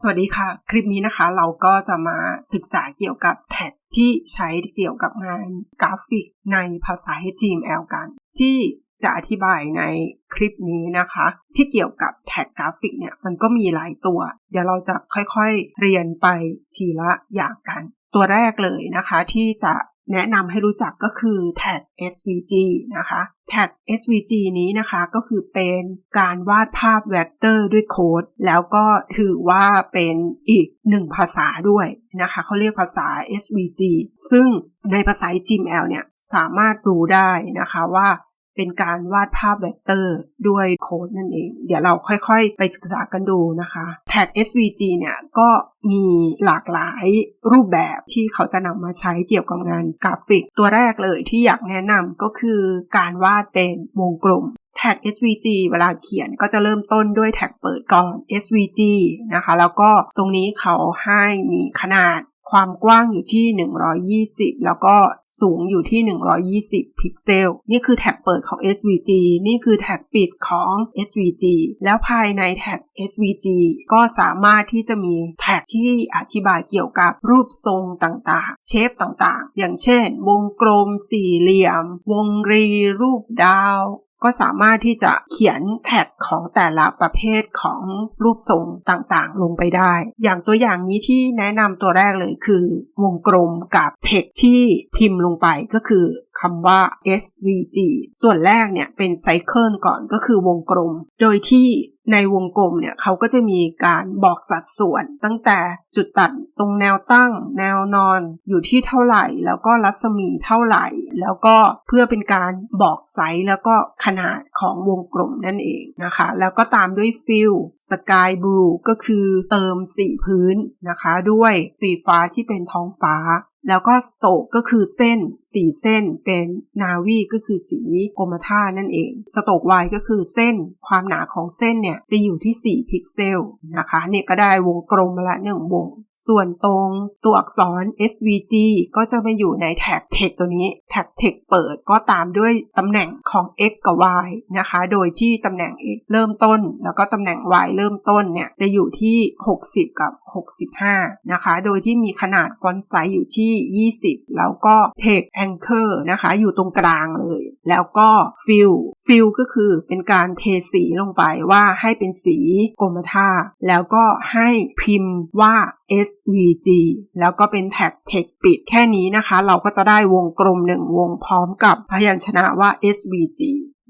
สวัสดีค่ะ คลิปนี้นะคะเราก็จะมาศึกษาเกี่ยวกับแท็กที่ใช้เกี่ยวกับงานกราฟิกในภาษา HTML กัน ที่จะอธิบายในคลิปนี้นะคะ ที่เกี่ยวกับแท็กกราฟิกเนี่ยมันก็มีหลายตัว เดี๋ยวเราจะค่อยๆเรียนไปทีละอย่างกัน ตัวแรกเลยนะคะที่จะ แนะนำให้รู้จักก็คือแท็ก SVG นะคะแท็ก SVG นี้นะคะก็คือเป็นการวาดภาพเวกเตอร์ด้วยโค้ด แล้วก็ถือว่าเป็นอีกหนึ่งภาษาด้วยนะคะเขาเรียกภาษา SVG ซึ่งในภาษา HTML เนี่ยสามารถรู้ได้นะคะว่า เป็นการวาดภาพเวกเตอร์ด้วยโค้ดนั่นเอง เดี๋ยวเราค่อยๆ ไปศึกษากันดูนะคะแท็ก SVG เนี่ยก็มีหลากหลายรูปแบบที่เขาจะนำมาใช้เกี่ยวกับงานกราฟิก ตัวแรกเลยที่อยากแนะนำก็คือการวาดเป็นวงกลมแท็ก SVG เวลาเขียนก็จะเริ่มต้นด้วยแท็กเปิดก่อน SVG นะคะ แล้วก็ตรงนี้เขาให้มีขนาด ความกว้างอยู่ที่ 120 แล้วก็สูงอยู่ที่ 120 พิกเซล นี่คือแท็กเปิดของ SVG นี่คือแท็กปิดของ SVG แล้วภายในแท็ก SVG ก็สามารถที่จะมีแท็กที่อธิบายเกี่ยวกับรูปทรงต่างๆ เชฟต่างๆ อย่างเช่น วงกลมสี่เหลี่ยม วงรีรูปดาว ก็สามารถที่จะเขียนแท็กของแต่ละประเภทของรูปทรงต่างๆ ลงไปได้ อย่างตัวอย่างนี้ที่แนะนำตัวแรกเลยคือ วงกลมกับเท็กที่พิมพ์ลงไปก็คือคำว่า SVG ส่วนแรกเนี่ยเป็นไซเคิลก่อนก็คือวงกลม โดยที่ ในวงกลมเนี่ยเขาก็จะมีการบอกสัดส่วนตั้งแต่จุดตัดตรงแนวตั้ง แนวนอนอยู่ที่เท่าไหร่ แล้วก็รัศมีเท่าไหร่ แล้วก็เพื่อเป็นการบอกไซส์แล้วก็ขนาดของวงกลมนั่นเองนะคะ แล้วก็ตามด้วยฟิลสกายบลูก็คือเติมสีพื้นนะคะ ด้วยสีฟ้าที่เป็นท้องฟ้า แล้วก็สโตกก็คือเส้นสีเส้น เป็นนาวีก็คือสีกรมท่านั่นเอง สโตกวก็คือเส้น ความหนาของเส้นเนี่ยจะอยู่ที่ 4 พิกเซลนะคะเนี่ยก็ได้วงกลมมาละหนึ่งวง ส่วนตรงตัวอักษร SVG ก็จะมาอยู่ในแท็ก text ตัวนี้ แท็ก text เปิดก็ตามด้วยตำแหน่งของ x กับ y นะคะ โดยที่ตำแหน่ง x เริ่มต้น แล้วก็ตำแหน่ง y เริ่มต้นเนี่ยจะอยู่ที่ 60 กับ 65 นะคะ โดยที่มีขนาดฟอนต์ไซส์อยู่ที่ 20 แล้วก็ take anchor นะคะ อยู่ตรงกลางเลย แล้วก็ fill fill ก็คือเป็นการเทสีลงไปว่าให้เป็นสีกรมท่าแล้วก็ให้พิมพ์ว่า SVG แล้วก็เป็นแท็ก text ปิดแค่นี้นะคะ เราก็จะได้วงกลมหนึ่งวงพร้อมกับพยัญชนะว่า SVG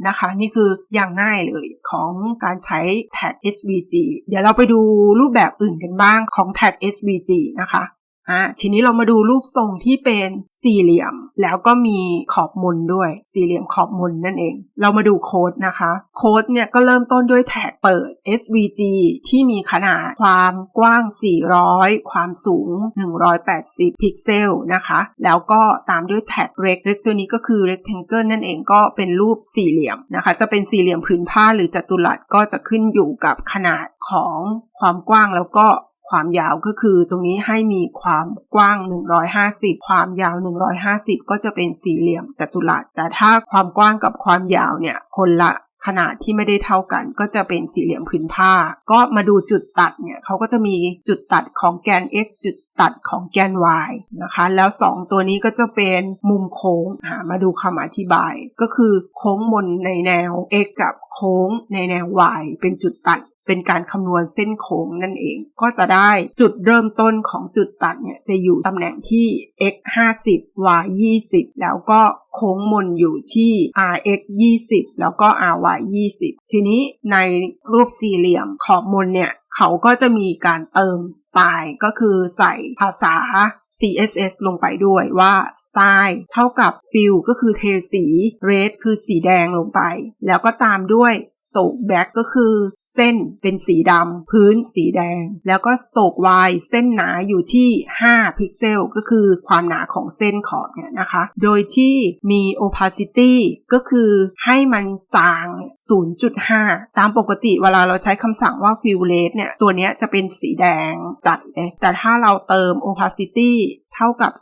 นะคะ นี่คืออย่างง่ายเลยของการใช้แท็ก SVG เดี๋ยวเราไปดูรูปแบบอื่นกันบ้างของแท็ก SVG นะคะ อะทีนี้เรามาดูรูปทรงที่เป็นสี่เหลี่ยม แล้วก็มีขอบมนด้วย สี่เหลี่ยมขอบมนนั่นเอง เรามาดูโค้ดนะคะ โค้ดเนี่ยก็เริ่มต้นด้วยแท็กเปิด SVG ที่มีขนาดความกว้าง 400 ความสูง 180 พิกเซลนะคะ แล้วก็ตามด้วยแท็กเรกเรกตัวนี้ก็คือ rectangle นั่นเองก็เป็นรูปสี่เหลี่ยมนะคะ จะเป็นสี่เหลี่ยมผืนผ้าหรือจัตุรัสก็จะขึ้นอยู่กับขนาดของความกว้างแล้วก็ ความยาวก็คือตรงนี้ให้มีความกว้าง 150 ความยาว 150 ก็จะเป็นสี่เหลี่ยมจัตุรัส แต่ถ้าความกว้างกับความยาวเนี่ยคนละขนาดที่ไม่ได้เท่ากันก็จะเป็นสี่เหลี่ยมผืนผ้า ก็มาดูจุดตัดเนี่ยเขาก็จะมีจุดตัดของแกน x จุดตัดของแกน y นะคะ แล้ว 2 ตัวนี้ก็จะเป็นมุมโค้งหามาดูคำอธิบาย ก็คือโค้งมนในแนว x กับโค้งในแนว y เป็นจุดตัด เป็นการคำนวณเส้นโค้งนั่นเอง ก็จะได้จุดเริ่มต้นของจุดตัดเนี่ยจะอยู่ตำแหน่งที่ x 50 y 20แล้วก็โค้งมนอยู่ที่ rx 20 แล้วก็ ry 20 ทีนี้ในรูปสี่เหลี่ยมขอบมนเนี่ย เขาก็จะมีการเติมสไตล์ก็คือใส่ภาษา CSS ลงไปด้วยว่า style เท่ากับ fill ก็คือเทสี red คือสีแดงลงไป แล้วก็ตามด้วย stroke back ก็คือเส้นเป็นสีดำพื้นสีแดง แล้วก็ stroke y เส้นหนาอยู่ที่ 5 พิกเซล ก็คือความหนาของเส้นขอบเนี่ยนะคะ โดยที่มี opacity ก็คือให้มันจาง 0.5 ตามปกติเวลาเราใช้คำสั่งว่า fill red เนี่ย ตัวนี้จะเป็นสีแดงจัดเลยแต่ถ้าเราเติม opacity que เท่ากับ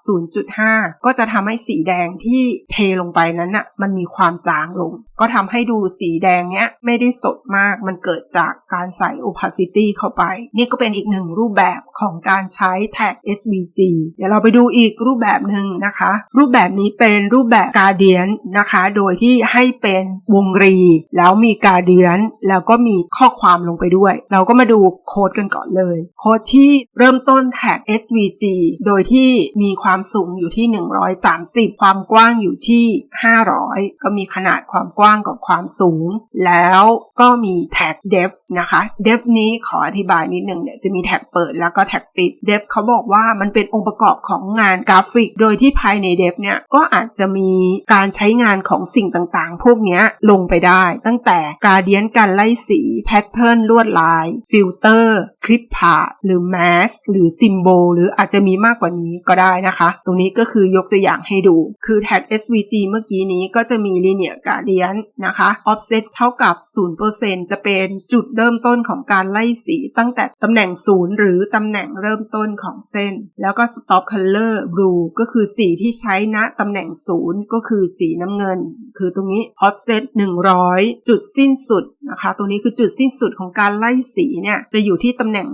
0.5 ก็จะทำให้สีแดงที่เทลงไปนั้นน่ะมันมีความจางลง ก็ทำให้ดูสีแดงเนี้ยไม่ได้สดมากมันเกิดจากการใส่ opacity เข้าไป นี่ก็เป็นอีกหนึ่งรูปแบบของการใช้แท็ก SVG เดี๋ยวเราไปดูอีกรูปแบบหนึ่งนะคะ รูปแบบนี้เป็นรูปแบบ Gradient นะคะ โดยที่ให้เป็นวงรี แล้วมี Gradient แล้วก็มีข้อความลงไปด้วย เราก็มาดูโค้ดกันก่อนเลย โค้ดที่เริ่มต้นแท็ก SVG โดยที่มีความสูงอยู่ที่ 130 ความกว้างอยู่ที่ 500 ก็มีขนาดความกว้างกับความสูง แล้วก็มีแท็ก def นะคะ def นี้ขออธิบายนิดนึงเนี่ยจะมีแท็กเปิดแล้วก็แท็กปิด def เขาบอกว่ามันเป็นองค์ประกอบของงานกราฟิก โดยที่ภายใน def เนี่ยก็อาจจะมีการใช้งานของสิ่งต่างๆ พวกนี้ลงไปได้ ตั้งแต่การเดียนการไล่สีแพทเทิร์นลวดลาย ฟิลเตอร์ คลิปพาหรือแมสหรือซิมโบลหรืออาจจะมีมากกว่านี้ก็ได้นะคะ ตรงนี้ก็คือยกตัวอย่างให้ดู คือแท็ก SVG เมื่อกี้นี้ก็จะมี linear gradient นะคะ offset เท่ากับ 0%จะเป็นจุดเริ่มต้นของการไล่สีตั้งแต่ตำแหน่ง 0 หรือตำแหน่งเริ่มต้นของเส้น แล้วก็ stop color blue ก็คือสีที่ใช้ณตำแหน่ง 0 ก็คือสีน้ำเงิน คือตรงนี้ offset 100 จุดสิ้นสุดนะคะ ตรงนี้คือจุดสิ้นสุดของการไล่สีเนี่ยจะอยู่ที่ตำแหน่ง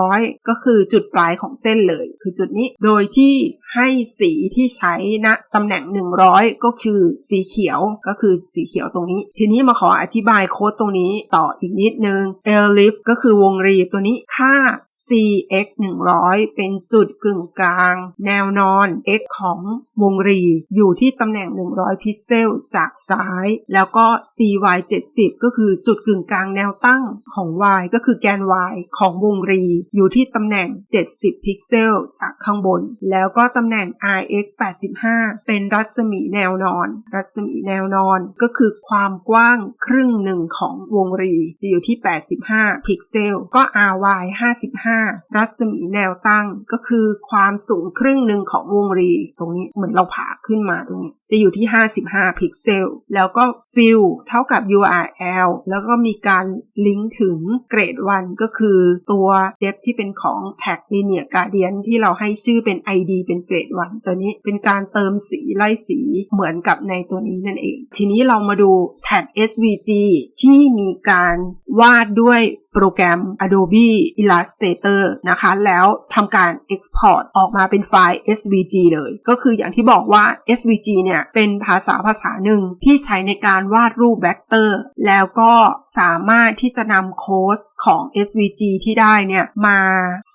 100 ก็คือจุดปลายของเส้นเลย คือจุดนี้ โดยที่ que ให้สีที่ใช้ณตำแหน่ง 100 ก็คือสีเขียวก็คือสีเขียวตรงนี้ ทีนี้มาขออธิบายโค้ดตรงนี้ต่ออีกนิดนึง l l i f ก็คือวงรีตัวนี้ค่า cx 100 เป็นจุดกึ่งกลาง แนวนอน x ของวงรีอยู่ที่ตำแหน่ง 100 พิกเซลจากซ้าย แล้วก็ cy 70 ก็คือจุดกึ่งกลางแนวตั้งของ y ก็คือแกน y ของวงรีอยู่ที่ตำแหน่ง 70 พิกเซลจากข้างบน แล้วก็ตำแหน่ง rx 85 เป็นรัศมีแนวนอน รัศมีแนวนอนก็คือความกว้างครึ่งหนึ่งของวงรีจะอยู่ที่ 85 พิกเซล ก็ ry 55 รัศมีแนวตั้งก็คือความสูงครึ่งหนึ่งของวงรี ตรงนี้เหมือนเราผ่าขึ้นมาตรงนี้ จะอยู่ที่ 55 พิกเซล แล้วก็ fill เท่ากับ url แล้วก็มีการลิงก์ถึงเกรด1ก็คือตัว depth ที่เป็นของ tag linear gradient ที่เราให้ชื่อเป็น id เป็นเกรด1ตัวนี้เป็นการเติมสีไล่สีเหมือนกับในตัวนี้นั่นเอง ทีนี้เรามาดูแท็ก svg ที่มีการวาดด้วย โปรแกรม Adobe Illustrator นะคะ แล้วทำการ Export ออกมาเป็นไฟล์ SVG เลย ก็คืออย่างที่บอกว่า SVG เนี่ยเป็นภาษาภาษาหนึ่งที่ใช้ในการวาดรูปแวกเตอร์ แล้วก็สามารถที่จะนำโค้ดของ SVG ที่ได้เนี่ยมา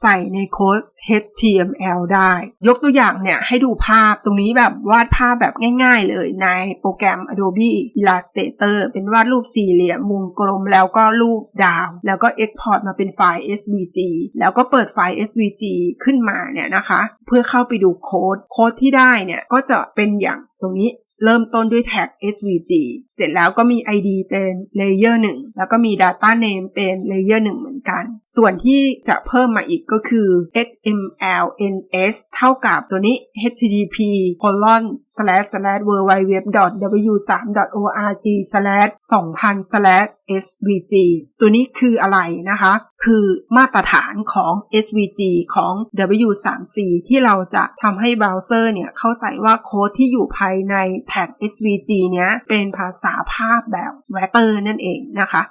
ใส่ในโค้ด HTML ได้ ยกตัวอย่างเนี่ยให้ดูภาพตรงนี้แบบวาดภาพแบบง่าย ๆ เลยในโปรแกรม Adobe Illustrator เป็นวาดรูปสี่เหลี่ยมมุมกลมแล้วก็รูปดาวแล้วก็ก็ Export มาเป็นไฟล์ SVG แล้วก็เปิดไฟล์ SVG ขึ้นมาเนี่ยนะคะ เพื่อเข้าไปดูโค้ด โค้ดที่ได้เนี่ยก็จะเป็นอย่างตรงนี้ เริ่มต้นด้วยแท็ก svg เสร็จแล้วก็มี id เป็น layer 1 แล้วก็มี data name เป็น layer 1 เหมือนกัน ส่วนที่จะเพิ่มมาอีกก็คือ xmlns เท่ากับตัวนี้ http colon slash slash www w 3 org slash 2000 slash svg ตัวนี้คืออะไรนะคะ คือมาตรฐานของ svg ของ w3c ที่เราจะทำให้เบราว์เซอร์เนี่ยเข้าใจว่าโค้ดที่อยู่ภายในแท็ก SVG เนี้ยเป็นภาษาภาพแบบแวตเตอร์นั่นเองนะคะ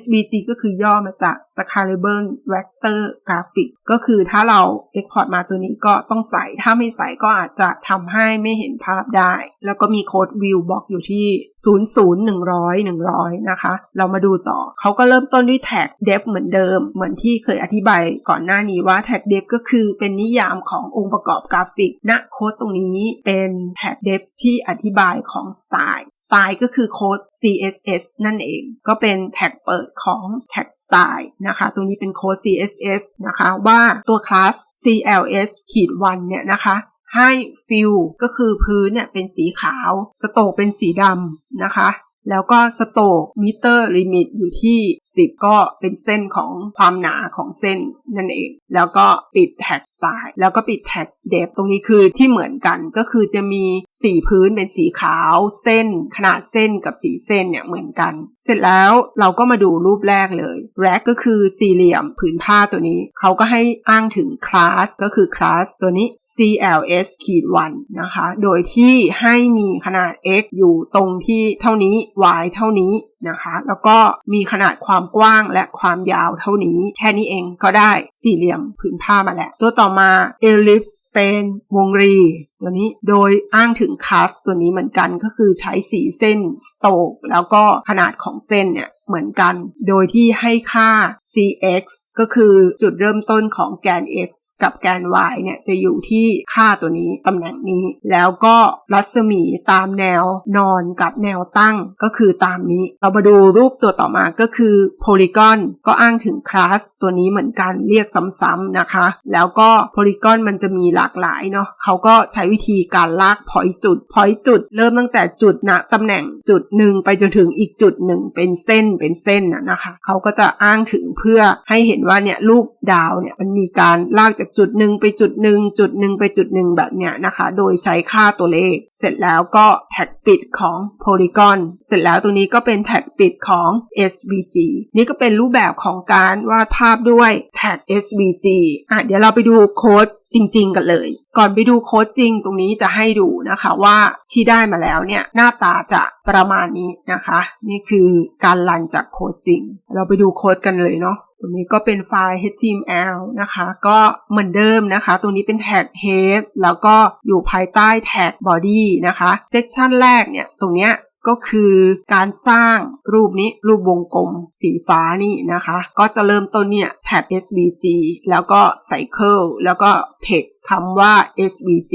SVG ก็คือย่อมาจาก Scalable Vector Graphic ก็คือถ้าเรา Export มาตัวนี้ก็ต้องใส่ ถ้าไม่ใส่ก็อาจจะทำให้ไม่เห็นภาพได้ แล้วก็มีโค้ด View บอกอยู่ที่ 00 100 100 นะคะ เรามาดูต่อ เขาก็เริ่มต้นด้วยแท็ก Def เหมือนเดิม เหมือนที่เคยอธิบายก่อนหน้านี้ว่าแท็ก Def ก็คือเป็นนิยามขององค์ประกอบกราฟิกณโค้ดตรงนี้เป็นแท็ก Def ที่อธิบายของ Style Style ก็คือโค้ด CSS นั่นเอง ก็เป็นแท็กเปิดของ tag style นะคะ ตรงนี้เป็นโค้ด CSS นะคะ ว่าตัวคลาส CLS ขีด1เนี่ยนะคะให้ฟิลก็คือพื้นเนี่ยเป็นสีขาว สโตกเป็นสีดำนะคะ แล้วก็สโตกมิเตอร์ลิมิตอยู่ที่ 10 ก็เป็นเส้นของความหนาของเส้นนั่นเอง แล้วก็ปิดแท็กสไตล์แล้วก็ปิดแท็กเดฟตรงนี้คือที่เหมือนกันก็คือจะมีสีพื้นเป็นสีขาวเส้น ขนาดเส้นกับสีเส้นเนี่ยเหมือนกัน เสร็จแล้วเราก็มาดูรูปแรกเลยแร็กก็คือสี่เหลี่ยมผืนผ้าตัวนี้ เขาก็ให้อ้างถึงคลาสก็คือคลาสตัวนี้ CLS ขีด1นะคะ โดยที่ให้มีขนาด x อยู่ตรงที่เท่านี้วายเท่านี้นะคะ แล้วก็มีขนาดความกว้างและความยาวเท่านี้ แค่นี้เองก็ได้สี่เหลี่ยมผืนผ้ามาแล้ว ตัวต่อมา ellipse เป็นวงรี ตัวนี้โดยอ้างถึงคัสตัวนี้เหมือนกันก็คือใช้สีเส้นสโตกแล้วก็ขนาดของเส้นเนี่ย เหมือนกัน โดยที่ให้ค่า cx ก็คือจุดเริ่มต้นของแกน x กับแกน y เนี่ยจะอยู่ที่ค่าตัวนี้ตำแหน่งนี้ แล้วก็รัศมีตามแนวนอนกับแนวตั้งก็คือตามนี้ เรามาดูรูปตัวต่อมาก็คือโพลีกอนก็อ้างถึงคลาสตัวนี้เหมือนกันเรียกซ้ำๆนะคะ แล้วก็โพลีกอนมันจะมีหลากหลายเนาะเขาก็ใช้วิธีการลากพอยจุดพอยจุด เริ่มตั้งแต่จุดณตำแหน่งจุดหนึ่งไปจนถึงอีกจุดหนึ่งเป็นเส้นเป็นเส้นนะคะเขาก็จะอ้างถึงเพื่อให้เห็นว่าเนี่ยรูปดาวเนี่ยมันมีการลากจากจุดหนึ่งไปจุดหนึ่งจุดหนึ่งไปจุดหนึ่งแบบเนี้ยนะคะ โดยใช้ค่าตัวเลข เสร็จแล้วก็แท็กปิดของโพลีกอนเสร็จแล้วตรงนี้ก็เป็นแท็กปิดของ SVG นี่ก็เป็นรูปแบบของการวาดภาพด้วยแท็ก SVG อะเดี๋ยวเราไปดูโค้ด จริง ๆ กันเลย ก่อนไปดูโค้ดจริงตรงนี้จะให้ดูนะคะว่าที่ได้มาแล้วเนี่ยหน้าตาจะประมาณนี้นะคะ นี่คือการรันจากโค้ดจริง เราไปดูโค้ดกันเลยเนาะตรงนี้ก็เป็นไฟล์ HTML นะคะ ก็เหมือนเดิมนะคะตรงนี้เป็นแท็ก head แล้วก็อยู่ภายใต้แท็ก body นะคะเซสชันแรกเนี่ย ตรงเนี้ย ก็คือการสร้างรูปนี้รูปวงกลมสีฟ้านี่นะคะ ก็จะเริ่มต้นเนี่ยแท็บ svg แล้วก็ cycle แล้วก็ text คำว่า svg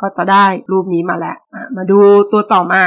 ก็จะได้รูปนี้มาแล้ว มาดูตัวต่อมา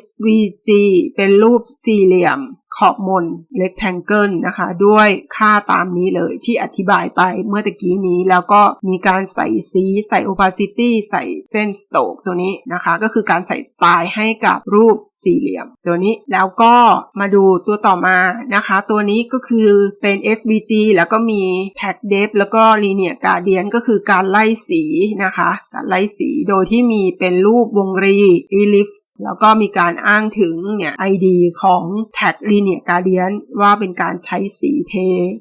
svg เป็นรูปสี่เหลี่ยม ขอบมน rectangle นะคะ ด้วยค่าตามนี้เลยที่อธิบายไปเมื่อตะกี้นี้แล้วก็มีการใส่สี ใส่ opacity ใส่เส้นสโตกตัวนี้นะคะ ก็คือการใส่สไตล์ให้กับรูปสี่เหลี่ยม ตัวนี้แล้วก็มาดูตัวต่อมานะคะ ตัวนี้ก็คือเป็น SVG แล้วก็มี tag depth แล้วก็ linear gradient ก็คือการไล่สีนะคะ การไล่สีโดยที่มีเป็นรูปวงรี ellipse แล้วก็มีการอ้างถึงเนี่ย ID ของ tag linear เนี่ยการเดียนว่าเป็นการใช้สีเท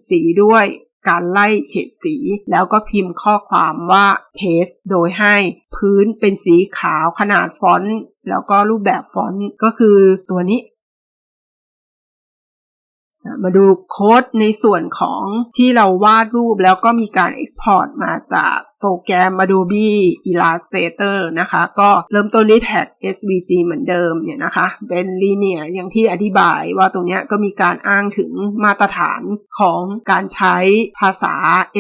สีด้วยการไล่เฉดสี แล้วก็พิมพ์ข้อความว่าเทสโดยให้พื้นเป็นสีขาวขนาดฟอนต์แล้วก็รูปแบบฟอนต์ก็คือตัวนี้มาดูโค้ดในส่วนของที่เราวาดรูปแล้วก็มีการ Export มาจาก รแกรม Adobe Illustrator นะคะ ก็เริ่มต้นด้วยแท็ก SVG เหมือนเดิมเนี่ยนะคะเป็น linear อย่างที่อธิบายว่าตรงนี้ก็มีการอ้างถึงมาตรฐานของการใช้ภาษา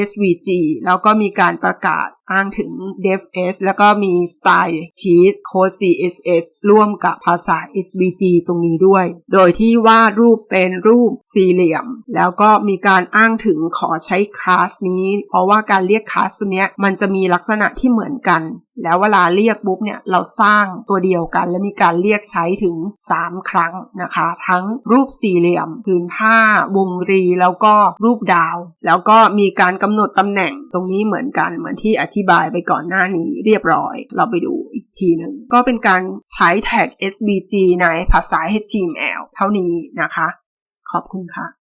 SVG แล้วก็มีการประกาศอ้างถึง DevS แล้วก็มี Style Sheet Code CSS ร่วมกับภาษา SVG ตรงนี้ด้วย โดยที่วาดรูปเป็นรูปสี่เหลี่ยม แล้วก็มีการอ้างถึงขอใช้คลาสนี้ เพราะว่าการเรียกคลาสตัวนี้มันจะมีลักษณะที่เหมือนกัน แล้วเวลาเรียกปุ๊บเนี่ยเราสร้างตัวเดียวกัน และมีการเรียกใช้ถึง 3 ครั้งนะคะ ทั้งรูปสี่เหลี่ยมผืนผ้าวงรีแล้วก็รูปดาว แล้วก็มีการกำหนดตำแหน่งตรงนี้เหมือนกันเหมือนที่อธิบายไปก่อนหน้านี้เรียบร้อย เราไปดูอีกทีหนึ่งก็เป็นการใช้แท็ก SVG ในภาษา HTML เท่านี้นะคะ ขอบคุณค่ะ